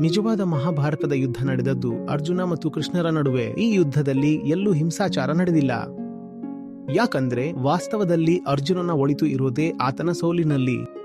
ನಿಜವಾದ ಮಹಾಭಾರತದ ಯುದ್ಧ ನಡೆದದ್ದು ಅರ್ಜುನ ಮತ್ತು ಕೃಷ್ಣರ ನಡುವೆ. ಈ ಯುದ್ಧದಲ್ಲಿ ಎಲ್ಲೂ ಹಿಂಸಾಚಾರ ನಡೆದಿಲ್ಲ. ಯಾಕಂದ್ರೆ ವಾಸ್ತವದಲ್ಲಿ ಅರ್ಜುನನ ಒಳಿತು ಇರೋದೇ ಆತನ ಸೋಲಿನಲ್ಲಿ.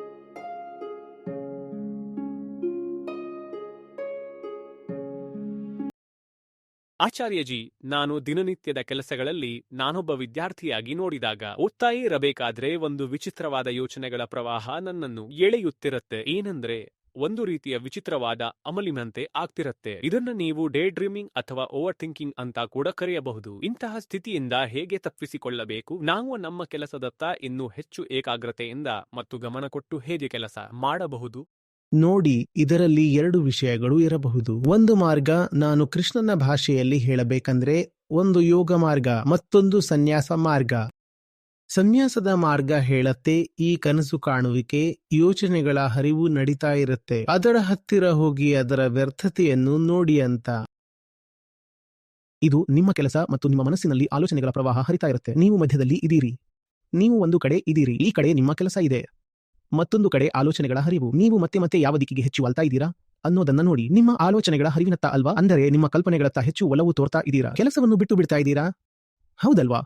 ಆಚಾರ್ಯಜಿ, ನಾನು ದಿನನಿತ್ಯದ ಕೆಲಸಗಳಲ್ಲಿ ನಾನೊಬ್ಬ ವಿದ್ಯಾರ್ಥಿಯಾಗಿ ನೋಡಿದಾಗ ಓದ್ತಾ ಇರಬೇಕಾದ್ರೆ ಒಂದು ವಿಚಿತ್ರವಾದ ಯೋಚನೆಗಳ ಪ್ರವಾಹ ನನ್ನನ್ನು ಎಳೆಯುತ್ತಿರುತ್ತೆ. ಏನಂದ್ರೆ ಒಂದು ರೀತಿಯ ವಿಚಿತ್ರವಾದ ಅಮಲಿನಂತೆ ಆಗ್ತಿರತ್ತೆ. ಇದನ್ನ ನೀವು ಡೇ ಡ್ರೀಮಿಂಗ್ ಅಥವಾ ಓವರ್ ಥಿಂಕಿಂಗ್ ಅಂತ ಕೂಡ ಕರೆಯಬಹುದು. ಇಂತಹ ಸ್ಥಿತಿಯಿಂದ ಹೇಗೆ ತಪ್ಪಿಸಿಕೊಳ್ಳಬೇಕು? ನಾವು ನಮ್ಮ ಕೆಲಸದತ್ತ ಇನ್ನೂ ಹೆಚ್ಚು ಏಕಾಗ್ರತೆಯಿಂದ ಮತ್ತು ಗಮನ ಕೊಟ್ಟು ಹೇಗೆ ಕೆಲಸ ಮಾಡಬಹುದು? ನೋಡಿ, ಇದರಲ್ಲಿ ಎರಡು ವಿಷಯಗಳು ಇರಬಹುದು. ಒಂದು ಮಾರ್ಗ, ನಾನು ಕೃಷ್ಣನ ಭಾಷೆಯಲ್ಲಿ ಹೇಳಬೇಕಂದ್ರೆ ಒಂದು ಯೋಗ ಮಾರ್ಗ, ಮತ್ತೊಂದು ಸನ್ಯಾಸ ಮಾರ್ಗ. ಸನ್ಯಾಸದ ಮಾರ್ಗ ಹೇಳತ್ತೆ, ಈ ಕನಸು ಕಾಣುವಿಕೆ, ಯೋಚನೆಗಳ ಹರಿವು ನಡೀತಾ ಇರುತ್ತೆ. ಅದರ ಹತ್ತಿರ ಹೋಗಿ ಅದರ ವ್ಯರ್ಥತೆಯನ್ನು ನೋಡಿ ಅಂತ. ಇದು ನಿಮ್ಮ ಕೆಲಸ ಮತ್ತು ನಿಮ್ಮ ಮನಸ್ಸಿನಲ್ಲಿ ಆಲೋಚನೆಗಳ ಪ್ರವಾಹ ಹರಿತಾ ಇರುತ್ತೆ. ನೀವು ಮಧ್ಯದಲ್ಲಿ ಇದೀರಿ ನೀವು ಒಂದು ಕಡೆ ಇದೀರಿ ಈ ಕಡೆ ನಿಮ್ಮ ಕೆಲಸ ಇದೆ. ಮತ್ತೊಂದು ಕಡೆ ಆಲೋಚನೆಗಳ ಹರಿವು. ನೀವು ಮತ್ತೆ ಮತ್ತೆ ಯಾವ ದಿಕ್ಕಿಗೆ ಹೆಚ್ಚು ಅಲ್ತಾ ಇದ್ದೀರಾ? ಅನ್ನೋದನ್ನ ನೋಡಿ. ನಿಮ್ಮ ಆಲೋಚನೆಗಳ ಹರಿವಿನತ್ತ ಅಲ್ವಾ? ಅಂದರೆ ನಿಮ್ಮ ಕಲ್ಪನೆಗಳತ್ತ ಹೆಚ್ಚು ಒಲವು ತೋರ್ತಾ ಇದ್ದೀರಾ? ಕೆಲಸವನ್ನು ಬಿಟ್ಟು ಬಿಡ್ತಾ ಇದ್ದೀರಾ? ಹೌದಲ್ವಾ?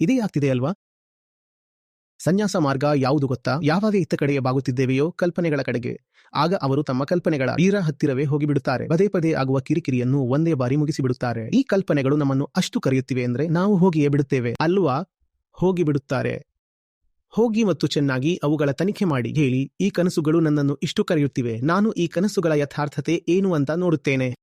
ಇದೇ ಆಗ್ತಿದೆ ಅಲ್ವಾ? ಸನ್ಯಾಸ ಮಾರ್ಗ ಯಾವುದು ಗೊತ್ತಾ? ಯಾವಾಗ ಇತ್ತ ಕಡೆಗೆ ಬಾಗುತ್ತಿದ್ದೇವೆಯೋ ಕಲ್ಪನೆಗಳ ಕಡೆಗೆ. ಆಗ ಅವರು ತಮ್ಮ ಕಲ್ಪನೆಗಳ ತೀರ ಹತ್ತಿರವೇ ಹೋಗಿಬಿಡುತ್ತಾರೆ. ಪದೇ ಪದೇ ಆಗುವ ಕಿರಿಕಿರಿಯನ್ನು ಒಂದೇ ಬಾರಿ ಮುಗಿಸಿಬಿಡುತ್ತಾರೆ. ಈ ಕಲ್ಪನೆಗಳು ನಮ್ಮನ್ನು ಅಷ್ಟು ಕರೆಯುತ್ತಿವೆ ಅಂದ್ರೆ ನಾವು ಹೋಗಿಯೇ ಬಿಡುತ್ತೇವೆ. ಅಲ್ವಾ? ಹೋಗಿಬಿಡುತ್ತಾರೆ. ಹೋಗಿ ಮತ್ತು ಚೆನ್ನಾಗಿ ಅವುಗಳ ತನಿಖೆ ಮಾಡಿ. ಹೇಳಿ, ಈ ಕನಸುಗಳು ನನ್ನನ್ನು ಇಷ್ಟು ಕರೆಯುತ್ತಿವೆ. ನಾನು ಈ ಕನಸುಗಳ ಯಥಾರ್ಥತೆ ಏನು ಅಂತ ನೋಡುತ್ತೇನೆ.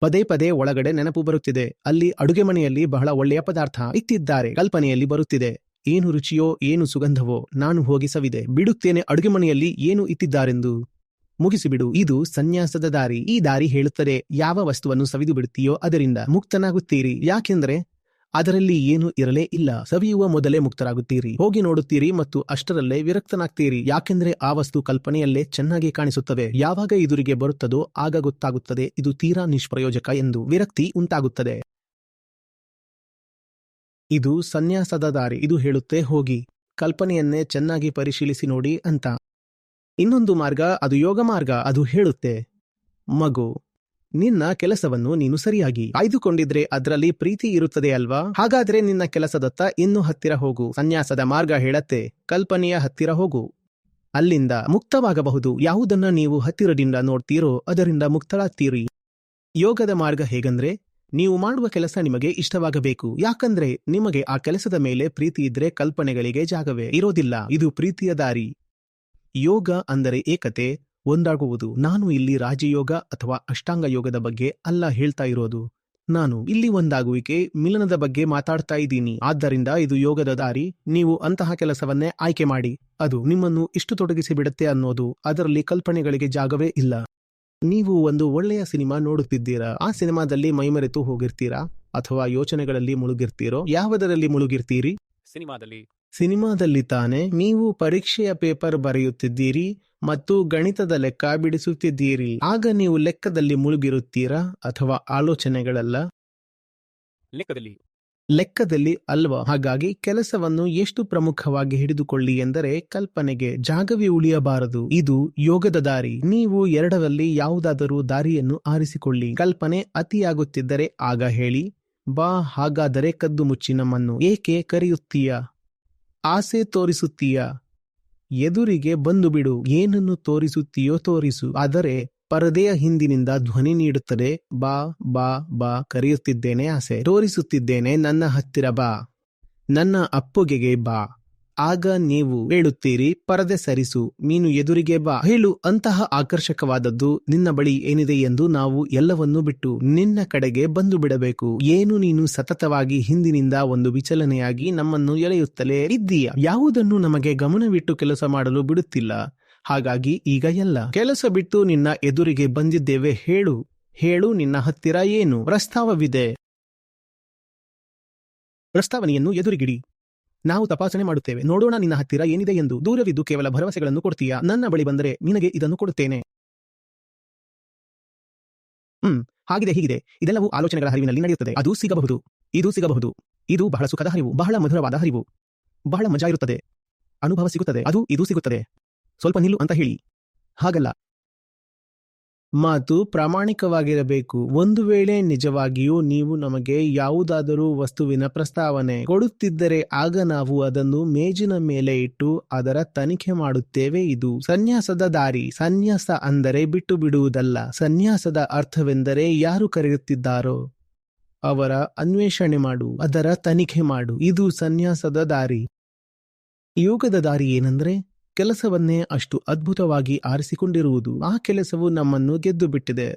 ಪದೇ ಪದೇ ಒಳಗಡೆ ನೆನಪು ಬರುತ್ತಿದೆ. ಅಲ್ಲಿ ಅಡುಗೆ ಮನೆಯಲ್ಲಿ ಬಹಳ ಒಳ್ಳೆಯ ಪದಾರ್ಥ ಇತ್ತಿದ್ದಾರೆ ಕಲ್ಪನೆಯಲ್ಲಿ ಬರುತ್ತಿದೆ. ಏನು ರುಚಿಯೋ ಏನು ಸುಗಂಧವೋ ನಾನು ಹೋಗಿ ಸವಿದೆ. ಬಿಡುತ್ತೇನೆ ಅಡುಗೆ ಮನೆಯಲ್ಲಿ ಏನು ಇತ್ತಿದ್ದಾರೆಂದು. ಮುಗಿಸಿಬಿಡು. ಇದು ಸನ್ಯಾಸದ ದಾರಿ. ಈ ದಾರಿ ಹೇಳುತ್ತದೆ, ಯಾವ ವಸ್ತುವನ್ನು ಸವಿದು ಬಿಡುತ್ತೀಯೋ ಅದರಿಂದ ಮುಕ್ತನಾಗುತ್ತೀರಿ. ಯಾಕೆಂದರೆ ಅದರಲ್ಲಿ ಏನು ಇರಲೇ ಇಲ್ಲ. ಸವಿಯುವ ಮೊದಲೇ ಮುಕ್ತರಾಗುತ್ತೀರಿ. ಹೋಗಿ ನೋಡುತ್ತೀರಿ ಮತ್ತು ಅಷ್ಟರಲ್ಲೇ ವಿರಕ್ತನಾಗ್ತೀರಿ. ಯಾಕೆಂದ್ರೆ ಆ ವಸ್ತು ಕಲ್ಪನೆಯಲ್ಲೇ ಚೆನ್ನಾಗಿ ಕಾಣಿಸುತ್ತವೆ. ಯಾವಾಗ ಎದುರಿಗೆ ಬರುತ್ತದೋ ಆಗ ಗೊತ್ತಾಗುತ್ತದೆ. ಇದು ತೀರಾ ನಿಷ್ಪ್ರಯೋಜಕ ಎಂದು. ವಿರಕ್ತಿ ಉಂಟಾಗುತ್ತದೆ. ಇದು ಸನ್ಯಾಸದ ದಾರಿ, ಇದು ಹೇಳುತ್ತೆ ಹೋಗಿ, ಕಲ್ಪನೆಯನ್ನೇ ಚೆನ್ನಾಗಿ ಪರಿಶೀಲಿಸಿ ನೋಡಿ ಅಂತ. ಇನ್ನೊಂದು ಮಾರ್ಗ, ಅದು ಯೋಗ ಮಾರ್ಗ, ಅದು ಹೇಳುತ್ತೆ. ಮಗು, ನಿನ್ನ ಕೆಲಸವನ್ನು ನೀನು ಸರಿಯಾಗಿ ಆಯ್ದುಕೊಂಡಿದ್ರೆ ಅದರಲ್ಲಿ ಪ್ರೀತಿ ಇರುತ್ತದೆ ಅಲ್ವಾ? ಹಾಗಾದ್ರೆ ನಿನ್ನ ಕೆಲಸದತ್ತ ಇನ್ನೂ ಹತ್ತಿರ ಹೋಗು. ಸನ್ಯಾಸದ ಮಾರ್ಗ ಹೇಳತ್ತೆ, ಕಲ್ಪನೆಯ ಹತ್ತಿರ ಹೋಗು. ಅಲ್ಲಿಂದ ಮುಕ್ತವಾಗಬಹುದು. ಯಾವುದನ್ನ ನೀವು ಹತ್ತಿರದಿಂದ ನೋಡ್ತೀರೋ ಅದರಿಂದ ಮುಕ್ತರಾಗ್ತೀರಿ ಯೋಗದ ಮಾರ್ಗ ಹೇಗಂದ್ರೆ ನೀವು ಮಾಡುವ ಕೆಲಸ ನಿಮಗೆ ಇಷ್ಟವಾಗಬೇಕು. ಯಾಕಂದ್ರೆ ನಿಮಗೆ ಆ ಕೆಲಸದ ಮೇಲೆ ಪ್ರೀತಿ ಇದ್ರೆ ಕಲ್ಪನೆಗಳಿಗೆ ಜಾಗವೇ ಇರೋದಿಲ್ಲ. ಇದು ಪ್ರೀತಿಯ ದಾರಿ. ಯೋಗ ಅಂದರೆ ಏಕತೆ, ಒಂದಾಗುವುದು. ನಾನು ಇಲ್ಲಿ ರಾಜಯೋಗ ಅಥವಾ ಅಷ್ಟಾಂಗ ಯೋಗದ ಬಗ್ಗೆ ಅಲ್ಲ ಹೇಳ್ತಾ ಇರೋದು. ನಾನು ಇಲ್ಲಿ ಒಂದಾಗುವಿಕೆ, ಮಿಲನದ ಬಗ್ಗೆ ಮಾತಾಡ್ತಾ ಇದ್ದೀನಿ. ಆದ್ದರಿಂದ ಇದು ಯೋಗದ ದಾರಿ. ನೀವು ಅಂತಹ ಕೆಲಸವನ್ನೇ ಆಯ್ಕೆ ಮಾಡಿ. ಅದು ನಿಮ್ಮನ್ನು ಇಷ್ಟು ತೊಡಗಿಸಿ ಬಿಡುತ್ತೆ ಅನ್ನೋದು ಅದರಲ್ಲಿ ಕಲ್ಪನೆಗಳಿಗೆ ಜಾಗವೇ ಇಲ್ಲ. ನೀವು ಒಂದು ಒಳ್ಳೆಯ ಸಿನಿಮಾ ನೋಡುತ್ತಿದ್ದೀರಾ? ಆ ಸಿನಿಮಾದಲ್ಲಿ ಮೈಮರೆತು ಹೋಗಿರ್ತೀರಾ? ಅಥವಾ ಯೋಚನೆಗಳಲ್ಲಿ ಮುಳುಗಿರ್ತೀರೋ? ಯಾವುದರಲ್ಲಿ ಮುಳುಗಿರ್ತೀರಿ? ಸಿನಿಮಾದಲ್ಲಿ. ಸಿನಿಮಾದಲ್ಲಿ ತಾನೆ? ನೀವು ಪರೀಕ್ಷೆಯ ಪೇಪರ್ ಬರೆಯುತ್ತಿದ್ದೀರಿ ಮತ್ತು ಗಣಿತದ ಲೆಕ್ಕ ಬಿಡಿಸುತ್ತಿದ್ದೀರಿ. ಆಗ ನೀವು ಲೆಕ್ಕದಲ್ಲಿ ಮುಳುಗಿರುತ್ತೀರಾ ಅಥವಾ ಆಲೋಚನೆಗಳಲ್ಲ? ಲೆಕ್ಕದಲ್ಲಿ. ಲೆಕ್ಕದಲ್ಲಿ ಅಲ್ವಾ? ಹಾಗಾಗಿ ಕೆಲಸವನ್ನು ಎಷ್ಟು ಪ್ರಮುಖವಾಗಿ ಹಿಡಿದುಕೊಳ್ಳಿ ಎಂದರೆ ಕಲ್ಪನೆಗೆ ಜಾಗವೇ ಉಳಿಯಬಾರದು. ಇದು ಯೋಗದ ದಾರಿ. ನೀವು ಎರಡರಲ್ಲಿ ಯಾವುದಾದರೂ ದಾರಿಯನ್ನು ಆರಿಸಿಕೊಳ್ಳಿ. ಕಲ್ಪನೆ ಅತಿಯಾಗುತ್ತಿದ್ದರೆ ಆಗ ಹೇಳಿ, ಬಾ, ಹಾಗಾದರೆ ಕದ್ದು ಮುಚ್ಚಿ ನಮ್ಮನ್ನು. ಏಕೆ ಕರೆಯುತ್ತೀಯ? ಆಸೆ ತೋರಿಸುತ್ತೀಯ? ಎದುರಿಗೆ ಬಂದು ಬಿಡು ಏನನ್ನು ತೋರಿಸುತ್ತೀಯೋ ತೋರಿಸು. ಆದರೆ ಪರದೆಯ ಹಿಂದಿನಿಂದ ಧ್ವನಿ ನೀಡುತ್ತದೆ. ಬಾ ಬಾ ಬಾ ಕರೆಯುತ್ತಿದ್ದೇನೆ ಆಸೆ. ತೋರಿಸುತ್ತಿದ್ದೇನೆ ನನ್ನ ಹತ್ತಿರ ಬಾ. ನನ್ನ ಅಪ್ಪುಗೆಗೆ ಬಾ. ಆಗ ನೀವು ಹೇಳುತ್ತೀರಿ, ಪರದೆ ಸರಿಸು ನೀನು ಎದುರಿಗೆ ಬಾ. ಹೇಳು, ಅಂತಹ ಆಕರ್ಷಕವಾದದ್ದು ನಿನ್ನ ಬಳಿ ಏನಿದೆ ಎಂದು ನಾವು ಎಲ್ಲವನ್ನೂ ಬಿಟ್ಟು ನಿನ್ನ ಕಡೆಗೆ ಬಂದು ಬಿಡಬೇಕು. ಏನು ನೀನು ಸತತವಾಗಿ ಹಿಂದಿನಿಂದ ಒಂದು ವಿಚಲನೆಯಾಗಿ ನಮ್ಮನ್ನು ಎಳೆಯುತ್ತಲೇ ಇದ್ದೀಯ? ಯಾವುದನ್ನು ನಮಗೆ ಗಮನವಿಟ್ಟು ಕೆಲಸ ಮಾಡಲು ಬಿಡುತ್ತಿಲ್ಲ. ಹಾಗಾಗಿ ಈಗ ಎಲ್ಲ ಕೆಲಸ ಬಿಟ್ಟು ನಿನ್ನ ಎದುರಿಗೆ ಬಂದಿದ್ದೇವೆ ಹೇಳು ಹೇಳು ನಿನ್ನ ಹತ್ತಿರ ಏನು? ಪ್ರಸ್ತಾವವಿದೆ. ಪ್ರಸ್ತಾವನೆಯನ್ನು ಎದುರಿಗಿಡಿ. ನಾವು ತಪಾಸಣೆ ಮಾಡುತ್ತೇವೆ. ನೋಡೋಣ ನಿನ್ನ ಹತ್ತಿರ ಏನಿದೆ ಎಂದು. ದೂರವಿದ್ದು ಕೇವಲ ಭರವಸೆಗಳನ್ನು ಕೊಡ್ತೀಯಾ? ನನ್ನ ಬಳಿ ಬಂದರೆ ನಿನಗೆ ಇದನ್ನು ಕೊಡುತ್ತೇನೆ. ಹ್ಮ್, ಹಾಗಿದೆ, ಹೀಗಿದೆ. ಇದೆಲ್ಲವೂ ಆಲೋಚನೆಗಳ ಹರಿವಿನಲ್ಲಿ ನಡೆಯುತ್ತದೆ. ಅದು ಸಿಗಬಹುದು. ಇದು ಸಿಗಬಹುದು. ಇದು ಬಹಳ ಸುಖದ ಹರಿವು. ಬಹಳ ಮಧುರವಾದ ಹರಿವು. ಬಹಳ ಮಜಾ ಇರುತ್ತದೆ. ಅನುಭವ ಸಿಗುತ್ತದೆ. ಅದು, ಇದು ಸಿಗುತ್ತದೆ. ಸ್ವಲ್ಪ ನಿಲ್ಲು ಅಂತ ಹೇಳಿ. ಹಾಗಲ್ಲ. ಮಾತು ಪ್ರಾಮಾಣಿಕವಾಗಿರಬೇಕು. ಒಂದು ವೇಳೆ ನಿಜವಾಗಿಯೂ ನೀವು ನಮಗೆ ಯಾವುದಾದರೂ ವಸ್ತುವಿನ ಪ್ರಸ್ತಾವನೆ ಕೊಡುತ್ತಿದ್ದರೆ ಆಗ ನಾವು ಅದನ್ನು ಮೇಜಿನ ಮೇಲೆ ಇಟ್ಟು ಅದರ ತನಿಖೆ ಮಾಡುತ್ತೇವೆ ಇದು ಸನ್ಯಾಸದ ದಾರಿ. ಸನ್ಯಾಸ ಅಂದರೆ ಬಿಟ್ಟು ಬಿಡುವುದಲ್ಲ. ಸನ್ಯಾಸದ ಅರ್ಥವೆಂದರೆ ಯಾರು ಕರೆಯುತ್ತಿದ್ದಾರೋ ಅವರ ಅನ್ವೇಷಣೆ ಮಾಡು, ಅದರ ತನಿಖೆ ಮಾಡು. ಇದು ಸನ್ಯಾಸದ ದಾರಿ. ಯೋಗದ ದಾರಿ ಏನಂದ್ರೆ ಕೆಲಸವನ್ನೇ ಅಷ್ಟು ಅದ್ಭುತವಾಗಿ ಆರಿಸಿಕೊಂಡಿರುವುದು. ಆ ಕೆಲಸವು ನಮ್ಮನ್ನು ಗೆದ್ದು ಬಿಟ್ಟಿದೆ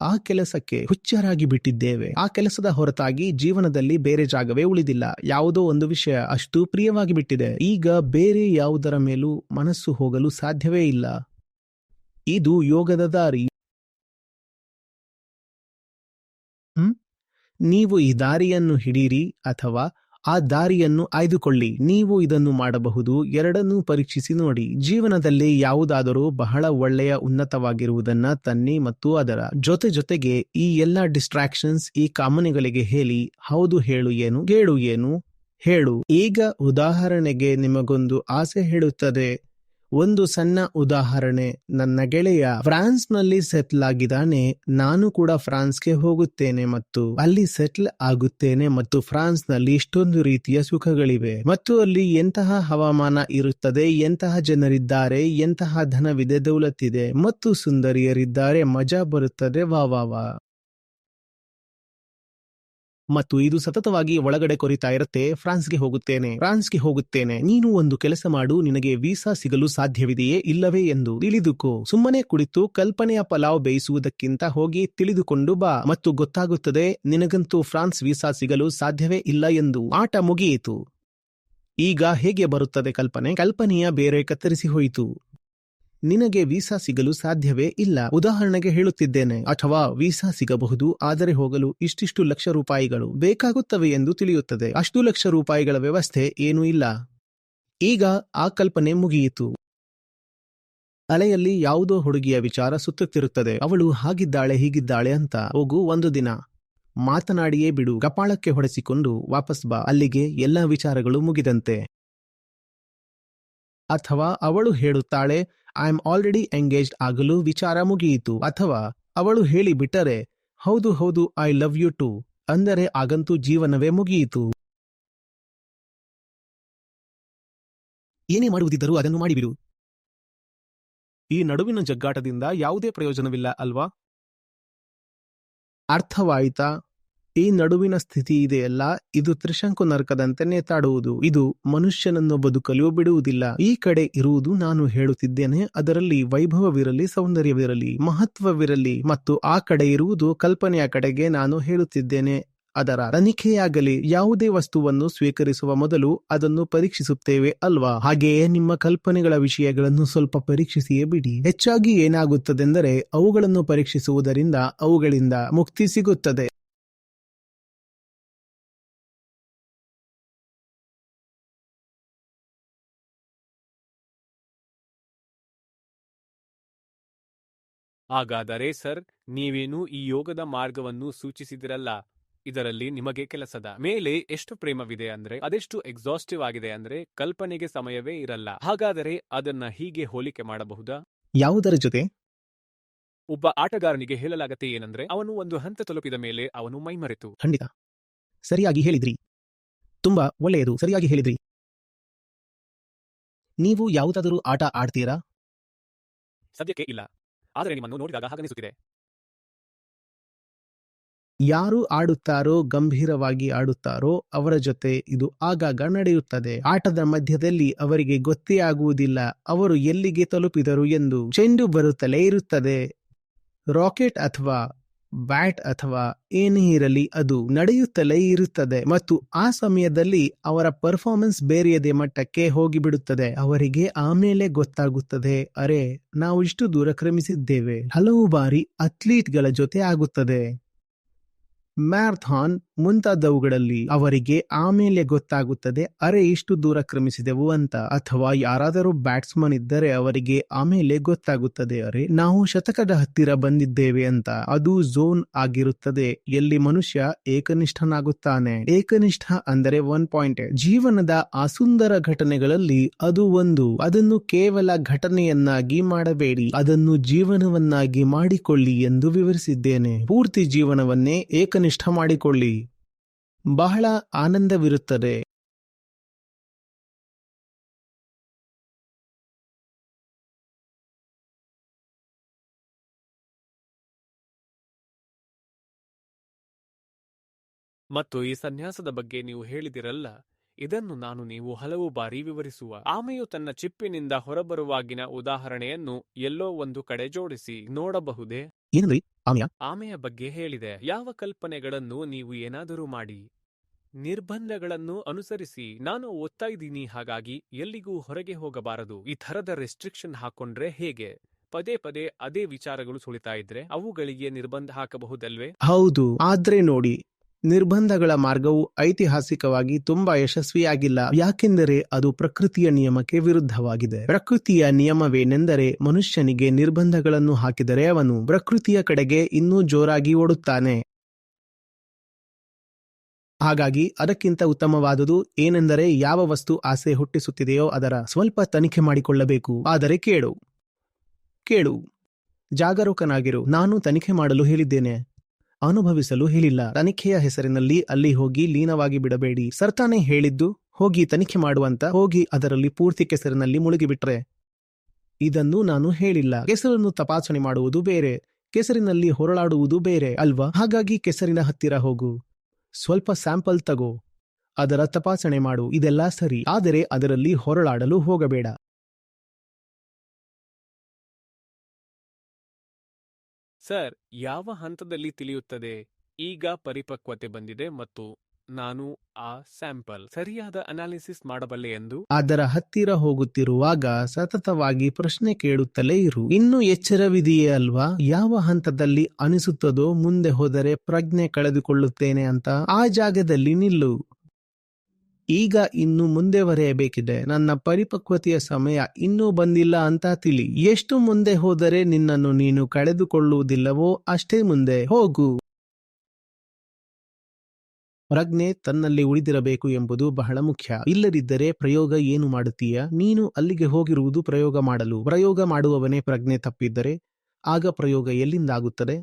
ಆ ಕೆಲಸಕ್ಕೆ ಹುಚ್ಚರಾಗಿ ಬಿಟ್ಟಿದ್ದೇವೆ. ಆ ಕೆಲಸದ ಹೊರತಾಗಿ ಜೀವನದಲ್ಲಿ ಬೇರೆ ಜಾಗವೇ ಉಳಿದಿಲ್ಲ. ಯಾವುದೋ ಒಂದು ವಿಷಯ ಅಷ್ಟು ಪ್ರಿಯವಾಗಿ ಬಿಟ್ಟಿದೆ. ಈಗ ಬೇರೆ ಯಾವುದರ ಮೇಲೂ ಮನಸ್ಸು ಹೋಗಲು ಸಾಧ್ಯವೇ ಇಲ್ಲ. ಇದು ಯೋಗದ ದಾರಿ. ನೀವು ಈ ದಾರಿಯನ್ನು ಹಿಡೀರಿ ಅಥವಾ ಆ ದಾರಿಯನ್ನು ಆಯ್ದುಕೊಳ್ಳಿ. ನೀವು ಇದನ್ನು ಮಾಡಬಹುದು. ಎರಡನ್ನೂ ಪರೀಕ್ಷಿಸಿ ನೋಡಿ. ಜೀವನದಲ್ಲಿ ಯಾವುದಾದರೂ ಬಹಳ ಒಳ್ಳೆಯ ಉನ್ನತವಾಗಿರುವುದನ್ನ ತನ್ನಿ ಮತ್ತು ಅದರ ಜೊತೆ ಜೊತೆಗೆ ಈ ಎಲ್ಲ ಡಿಸ್ಟ್ರಾಕ್ಷನ್ಸ್ ಈ ಕಾಮನೆಗಳಿಗೆ ಹೇಳಿ, ಹೌದು, ಹೇಳು, ಏನು ಹೇಳು ಏನು, ಹೇಳು. ಈಗ ಉದಾಹರಣೆಗೆ ನಿಮಗೊಂದು ಆಸೆ ಹೇಳುತ್ತದೆ. ಒಂದು ಸಣ್ಣ ಉದಾಹರಣೆ. ನನ್ನ ಗೆಳೆಯ ಫ್ರಾನ್ಸ್ನಲ್ಲಿ ಸೆಟ್ಲ್ ಆಗಿದ್ದಾನೆ. ನಾನು ಕೂಡ ಫ್ರಾನ್ಸ್ಗೆ ಹೋಗುತ್ತೇನೆ ಮತ್ತು ಅಲ್ಲಿ ಸೆಟ್ಲ್ ಆಗುತ್ತೇನೆ ಮತ್ತು ಫ್ರಾನ್ಸ್ನಲ್ಲಿ ಇಷ್ಟೊಂದು ರೀತಿಯ ಸುಖಗಳಿವೆ. ಮತ್ತು ಅಲ್ಲಿ ಎಂತಹ ಹವಾಮಾನ ಇರುತ್ತದೆ, ಎಂತಹ ಜನರಿದ್ದಾರೆ, ಎಂತಹ ಧನವಿದೆ ದೌಲತ್ತಿದೆ ಮತ್ತು ಸುಂದರಿಯರಿದ್ದಾರೆ, ಮಜಾ ಬರುತ್ತದೆ, ವಾ ವಾ ವಾ. ಮತ್ತು ಇದು ಸತತವಾಗಿ ಒಳಗಡೆ ಕೊರಿತಾ ಇರುತ್ತೆ, ಫ್ರಾನ್ಸ್ಗೆ ಹೋಗುತ್ತೇನೆ ಫ್ರಾನ್ಸ್ಗೆ ಹೋಗುತ್ತೇನೆ, ನೀನು ಒಂದು ಕೆಲಸ ಮಾಡು, ನಿನಗೆ ವೀಸಾ ಸಿಗಲು ಸಾಧ್ಯವಿದೆಯೇ ಇಲ್ಲವೇ ಎಂದು ತಿಳಿದುಕೋ. ಸುಮ್ಮನೆ ಕುಳಿತು ಕಲ್ಪನೆಯ ಪಲಾವ್ ಬೇಯಿಸುವುದಕ್ಕಿಂತ ಹೋಗಿ ತಿಳಿದುಕೊಂಡು ಬಾ, ಮತ್ತು ಗೊತ್ತಾಗುತ್ತದೆ, ನಿನಗಂತೂ ಫ್ರಾನ್ಸ್ ವೀಸಾ ಸಿಗಲು ಸಾಧ್ಯವೇ ಇಲ್ಲ ಎಂದು. ಆಟ ಮುಗಿಯಿತು. ಈಗ ಹೇಗೆ ಬರುತ್ತದೆ ಕಲ್ಪನೆ? ಕಲ್ಪನೆಯ ಬೇರೆ ಕತ್ತರಿಸಿ ಹೋಯಿತು. ನಿನಗೆ ವೀಸಾ ಸಿಗಲು ಸಾಧ್ಯವೇ ಇಲ್ಲ. ಉದಾಹರಣೆಗೆ ಹೇಳುತ್ತಿದ್ದೇನೆ. ಅಥವಾ ವೀಸಾ ಸಿಗಬಹುದು, ಆದರೆ ಹೋಗಲು ಇಷ್ಟಿಷ್ಟು ಲಕ್ಷ ರೂಪಾಯಿಗಳು ಬೇಕಾಗುತ್ತವೆ ಎಂದು ತಿಳಿಯುತ್ತದೆ. ಅಷ್ಟು ಲಕ್ಷ ರೂಪಾಯಿಗಳ ವ್ಯವಸ್ಥೆ ಏನೂ ಇಲ್ಲ. ಈಗ ಆ ಕಲ್ಪನೆ ಮುಗಿಯಿತು. ಅಲೆಯಲ್ಲಿ ಯಾವುದೋ ಹುಡುಗಿಯ ವಿಚಾರ ಸುತ್ತುತ್ತಿರುತ್ತದೆ. ಅವಳು ಹಾಗಿದ್ದಾಳೆ, ಹೀಗಿದ್ದಾಳೆ ಅಂತ ಹೋಗು ಒಂದು ದಿನ. ಮಾತನಾಡಿಯೇ ಬಿಡು. ಕಪಾಳಕ್ಕೆ ಹೊಡೆಸಿಕೊಂಡು ವಾಪಸ್ ಬಾ. ಅಲ್ಲಿಗೆ ಎಲ್ಲ ವಿಚಾರಗಳು ಮುಗಿದಂತೆ. ಅಥವಾ ಅವಳು ಹೇಳುತ್ತಾಳೆ ಐ ಆಮ್ ಆಲ್ರೆಡಿ ಎಂಗೇಜ್ಡ್ ಆಗಲು ವಿಚಾರ ಮುಗಿಯಿತು. ಅಥವಾ ಅವಳು ಹೇಳಿಬಿಟ್ಟರೆ, ಹೌದು ಹೌದು ಐ ಲವ್ ಯು ಟು ಅಂದರೆ ಆಗಂತೂ ಜೀವನವೇ ಮುಗಿಯಿತು. ಏನೇ ಮಾಡುವುದಿದ್ದರೂ ಅದನ್ನು ಮಾಡಿಬಿಡು. ಈ ನಡುವಿನ ಜಗ್ಗಾಟದಿಂದ ಯಾವುದೇ ಪ್ರಯೋಜನವಿಲ್ಲ, ಅಲ್ವಾ? ಅರ್ಥವಾಯಿತಾ? ಈ ನಡುವಿನ ಸ್ಥಿತಿ ಇದೆಯಲ್ಲ? ಇದು ತ್ರಿಶಂಕು ನರಕದಂತೆ ನೇತಾಡುವುದು. ಇದು ಮನುಷ್ಯನನ್ನು ಬದುಕಲು ಬಿಡುವುದಿಲ್ಲ. ಈ ಕಡೆ ಇರುವುದು ನಾನು ಹೇಳುತ್ತಿದ್ದೇನೆ. ಅದರಲ್ಲಿ ವೈಭವವಿರಲಿ, ಸೌಂದರ್ಯವಿರಲಿ, ಮಹತ್ವವಿರಲಿ, ಮತ್ತು ಆ ಕಡೆ ಇರುವುದು ಕಲ್ಪನೆಯ ಕಡೆಗೆ ನಾನು ಹೇಳುತ್ತಿದ್ದೇನೆ. ಅದರ ತನಿಖೆಯಾಗಲಿ, ಯಾವುದೇ ವಸ್ತುವನ್ನು ಸ್ವೀಕರಿಸುವ ಮೊದಲು ಅದನ್ನು ಪರೀಕ್ಷಿಸುತ್ತೇವೆ ಅಲ್ವಾ? ಹಾಗೆಯೇ ನಿಮ್ಮ ಕಲ್ಪನೆಗಳ ವಿಷಯಗಳನ್ನು ಸ್ವಲ್ಪ ಪರೀಕ್ಷಿಸಿಯೇ ಬಿಡಿ. ಹೆಚ್ಚಾಗಿ ಏನಾಗುತ್ತದೆಂದರೆ, ಅವುಗಳನ್ನು ಪರೀಕ್ಷಿಸುವುದರಿಂದ ಅವುಗಳಿಂದ ಮುಕ್ತಿ ಸಿಗುತ್ತದೆ. ಹಾಗಾದರೆ ಸರ್ ನೀವೇನು ಈ ಯೋಗದ ಮಾರ್ಗವನ್ನು ಸೂಚಿಸಿದಿರಲ್ಲ. ಇದರಲ್ಲಿ ನಿಮಗೆ ಕೆಲಸದ ಮೇಲೆ ಎಷ್ಟು ಪ್ರೇಮವಿದೆ ಅಂದ್ರೆ ಅದೆಷ್ಟು ಎಕ್ಸಾಸ್ಟಿವ್ ಆಗಿದೆ ಅಂದ್ರೆ ಕಲ್ಪನೆಗೆ ಸಮಯವೇ ಇರಲ್ಲ. ಹಾಗಾದರೆ ಅದನ್ನ ಹೀಗೆ ಹೋಲಿಕೆ ಮಾಡಬಹುದಾ? ಯಾವುದರ ಜೊತೆ? ಒಬ್ಬ ಆಟಗಾರನಿಗೆ ಹೇಳಲಾಗತ್ತೆ ಏನಂದ್ರೆ ಅವನು ಒಂದು ಹಂತ ತಲುಪಿದ ಮೇಲೆ ಅವನು ಮೈಮರೆತು. ಖಂಡಿತ. ಸರಿಯಾಗಿ ಹೇಳಿದ್ರಿ. ತುಂಬಾ ಒಳ್ಳೆಯದು ಸರಿಯಾಗಿ ಹೇಳಿದ್ರಿ. ನೀವು ಯಾವುದಾದರೂ ಆಟ ಆಡ್ತೀರಾ? ಸದ್ಯಕ್ಕೆ ಇಲ್ಲ. ಆದರೆ ನಿಮ್ಮನ್ನು ನೋಡಿದಾಗ ಹಾಗನಿಸುತ್ತಿದೆ ಯಾರು ಆಡುತ್ತಾರೋ ಗಂಭೀರವಾಗಿ ಆಡುತ್ತಾರೋ ಅವರ ಜೊತೆ ಇದು ಆಗಾಗ ನಡೆಯುತ್ತದೆ. ಆಟದ ಮಧ್ಯದಲ್ಲಿ ಅವರಿಗೆ ಗೊತ್ತೇ ಆಗುವುದಿಲ್ಲ, ಅವರು ಎಲ್ಲಿಗೆ ತಲುಪಿದರು ಎಂದು ಚೆಂಡು ಬರುತ್ತಲೇ ಇರುತ್ತದೆ. ರಾಕೆಟ್ ಅಥವಾ ಬ್ಯಾಟ್ ಅಥವಾ ಏನೇ ಇರಲಿ ಅದು ನಡೆಯುತ್ತಲೇ ಇರುತ್ತದೆ ಮತ್ತು ಆ ಸಮಯದಲ್ಲಿ ಅವರ ಪರ್ಫಾರ್ಮೆನ್ಸ್ ಬೇರೆಯದೇ ಮಟ್ಟಕ್ಕೆ ಹೋಗಿಬಿಡುತ್ತದೆ. ಅವರಿಗೆ ಆಮೇಲೆ ಗೊತ್ತಾಗುತ್ತದೆ. ಅರೆ, ನಾವು ಇಷ್ಟು ದೂರ ಕ್ರಮಿಸಿದ್ದೇವೆ. ಹಲವು ಬಾರಿ ಅಥ್ಲೀಟ್ಗಳ ಜೊತೆ ಆಗುತ್ತದೆ. ಮ್ಯಾರಥಾನ್ ಮುಂತಾದವುಗಳಲ್ಲಿ ಅವರಿಗೆ ಆಮೇಲೆ ಗೊತ್ತಾಗುತ್ತದೆ, ಅರೆ ಇಷ್ಟು ದೂರ ಕ್ರಮಿಸಿದೆವು ಅಂತ. ಅಥವಾ ಯಾರಾದರೂ ಬ್ಯಾಟ್ಸ್ಮನ್ ಇದ್ದರೆ ಅವರಿಗೆ ಆಮೇಲೆ ಗೊತ್ತಾಗುತ್ತದೆ, ಅರೆ ನಾವು ಶತಕದ ಹತ್ತಿರ ಬಂದಿದ್ದೇವೆ ಅಂತ. ಅದು ಝೋನ್ ಆಗಿರುತ್ತದೆ, ಎಲ್ಲಿ ಮನುಷ್ಯ ಏಕನಿಷ್ಠನಾಗುತ್ತಾನೆ. ಏಕನಿಷ್ಠ ಅಂದರೆ ಒನ್ ಪಾಯಿಂಟ್. ಜೀವನದ ಅಸುಂದರ ಸುಂದರ ಘಟನೆಗಳಲ್ಲಿ ಅದು ಒಂದು. ಅದನ್ನು ಕೇವಲ ಘಟನೆಯನ್ನಾಗಿ ಮಾಡಬೇಡಿ, ಅದನ್ನು ಜೀವನವನ್ನಾಗಿ ಮಾಡಿಕೊಳ್ಳಿ ಎಂದು ವಿವರಿಸಿದ್ದೇನೆ. ಪೂರ್ತಿ ಜೀವನವನ್ನೇ ಏಕನಿಷ್ಠ ಮಾಡಿಕೊಳ್ಳಿ. ಬಹಳ ಆನಂದವಿರುತ್ತದೆ. ಮತ್ತು ಈ ಸನ್ಯಾಸದ ಬಗ್ಗೆ ನೀವು ಹೇಳಿದಿರಲ್ಲ ಇದನ್ನು ನಾನು ನೀವು ಹಲವು ಬಾರಿ ವಿವರಿಸುವ. ಆಮೆಯು ತನ್ನ ಚಿಪ್ಪಿನಿಂದ ಹೊರಬರುವಾಗಿನ ಉದಾಹರಣೆಯನ್ನು ಎಲ್ಲೋ ಒಂದು ಕಡೆ ಜೋಡಿಸಿ ನೋಡಬಹುದೇ? ಆಮೆಯ ಬಗ್ಗೆ ಹೇಳಿದೆ. ಯಾವ ಕಲ್ಪನೆಗಳನ್ನು ನೀವು ಏನಾದರೂ ಮಾಡಿ. ನಿರ್ಬಂಧಗಳನ್ನು ಅನುಸರಿಸಿ, ನಾನು ಓದ್ತಾ ಇದ್ದೀನಿ ಹಾಗಾಗಿ ಎಲ್ಲಿಗೂ ಹೊರಗೆ ಹೋಗಬಾರದು. ಈ ಥರದ ರೆಸ್ಟ್ರಿಕ್ಷನ್ ಹಾಕೊಂಡ್ರೆ ಹೇಗೆ? ಪದೇ ಪದೇ ಅದೇ ವಿಚಾರಗಳು ಸುಳಿತಾ ಇದ್ರೆ ಅವುಗಳಿಗೆ ನಿರ್ಬಂಧ ಹಾಕಬಹುದಲ್ವೇ? ಹೌದು. ಆದ್ರೆ ನೋಡಿ, ನಿರ್ಬಂಧಗಳ ಮಾರ್ಗವು ಐತಿಹಾಸಿಕವಾಗಿ ತುಂಬಾ ಯಶಸ್ವಿಯಾಗಿಲ್ಲ. ಯಾಕೆಂದರೆ ಅದು ಪ್ರಕೃತಿಯ ನಿಯಮಕ್ಕೆ ವಿರುದ್ಧವಾಗಿದೆ. ಪ್ರಕೃತಿಯ ನಿಯಮವೇನೆಂದರೆ ಮನುಷ್ಯನಿಗೆ ನಿರ್ಬಂಧಗಳನ್ನು ಹಾಕಿದರೆ ಅವನು ಪ್ರಕೃತಿಯ ಕಡೆಗೆ ಇನ್ನೂ ಜೋರಾಗಿ ಓಡುತ್ತಾನೆ. ಹಾಗಾಗಿ ಅದಕ್ಕಿಂತ ಉತ್ತಮವಾದುದು ಏನೆಂದರೆ ಯಾವ ವಸ್ತು ಆಸೆ ಹುಟ್ಟಿಸುತ್ತಿದೆಯೋ ಅದರ ಸ್ವಲ್ಪ ತನಿಖೆ ಮಾಡಿಕೊಳ್ಳಬೇಕು. ಆದರೆ ಕೇಳು. ಕೇಳು. ಜಾಗರೂಕನಾಗಿರು. ನಾನು ತನಿಖೆ ಮಾಡಲು ಹೇಳಿದ್ದೇನೆ. ಅನುಭವಿಸಲು ಹೇಳಿಲ್ಲ. ತನಿಖೆಯ ಹೆಸರಿನಲ್ಲಿ ಅಲ್ಲಿ ಹೋಗಿ ಲೀನವಾಗಿ ಬಿಡಬೇಡಿ. ಸರ್ತಾನೆ ಹೇಳಿದ್ದು, ಹೋಗಿ ತನಿಖೆ ಮಾಡುವಂತ, ಹೋಗಿ ಅದರಲ್ಲಿ ಪೂರ್ತಿ ಕೆಸರಿನಲ್ಲಿ ಮುಳುಗಿಬಿಟ್ರೆ. ಇದನ್ನು ನಾನು ಹೇಳಿಲ್ಲ. ಕೆಸರನ್ನು ತಪಾಸಣೆ ಮಾಡುವುದು ಬೇರೆ. ಕೆಸರಿನಲ್ಲಿ ಹೊರಳಾಡುವುದು ಬೇರೆ, ಅಲ್ವಾ? ಹಾಗಾಗಿ ಕೆಸರಿನ ಹತ್ತಿರ ಹೋಗು. ಸ್ವಲ್ಪ ಸ್ಯಾಂಪಲ್ ತಗೋ. ಅದರ ತಪಾಸಣೆ ಮಾಡು, ಇದೆಲ್ಲ ಸರಿ, ಆದರೆ ಅದರಲ್ಲಿ ಹೊರಳಾಡಲು ಹೋಗಬೇಡ. ಸರ್, ಯಾವ ಹಂತದಲ್ಲಿ ತಿಳಿಯುತ್ತದೆ? ಈಗ ಪರಿಪಕ್ವತೆ ಬಂದಿದೆ ಮತ್ತು ನಾನು ಆ ಸ್ಯಾಂಪಲ್ ಸರಿಯಾದ ಅನಾಲಿಸಿಸ್ ಮಾಡಬಲ್ಲೆ ಎಂದು? ಅದರ ಹತ್ತಿರ ಹೋಗುತ್ತಿರುವಾಗ ಸತತವಾಗಿ ಪ್ರಶ್ನೆ ಕೇಳುತ್ತಲೇ ಇರು. ಇನ್ನು ಎಚ್ಚರವಿದೆಯೇ ಅಲ್ವಾ? ಯಾವ ಹಂತದಲ್ಲಿ ಅನಿಸುತ್ತದೋ ಮುಂದೆ ಹೋದರೆ ಪ್ರಜ್ಞೆ ಕಳೆದುಕೊಳ್ಳುತ್ತೇನೆ ಅಂತ ಆ ಜಾಗದಲ್ಲಿ ನಿಲ್ಲು. ಈಗ ಇನ್ನು ಮುಂದೆ ಬರೆಯಬೇಕಿದೆ. ನನ್ನ ಪರಿಪಕ್ವತೆಯ ಸಮಯ ಇನ್ನೂ ಬಂದಿಲ್ಲ ಅಂತ ತಿಳಿ. ಎಷ್ಟು ಮುಂದೆ ಹೋದರೆ ನಿನ್ನನ್ನು ನೀನು ಕಳೆದುಕೊಳ್ಳುವುದಿಲ್ಲವೋ ಅಷ್ಟೇ ಮುಂದೆ ಹೋಗು. ಪ್ರಜ್ಞೆ ತನ್ನಲ್ಲಿ ಉಳಿದಿರಬೇಕು ಎಂಬುದು ಬಹಳ ಮುಖ್ಯ. ಇಲ್ಲದಿದ್ದರೆ ಪ್ರಯೋಗ ಏನು ಮಾಡುತ್ತೀಯ? ನೀನು ಅಲ್ಲಿಗೆ ಹೋಗಿರುವುದು ಪ್ರಯೋಗ ಮಾಡಲು. ಪ್ರಯೋಗ ಮಾಡುವವನೇ ಪ್ರಜ್ಞೆ ತಪ್ಪಿದ್ದರೆ ಆಗ ಪ್ರಯೋಗ ಎಲ್ಲಿಂದಾಗುತ್ತದೆ?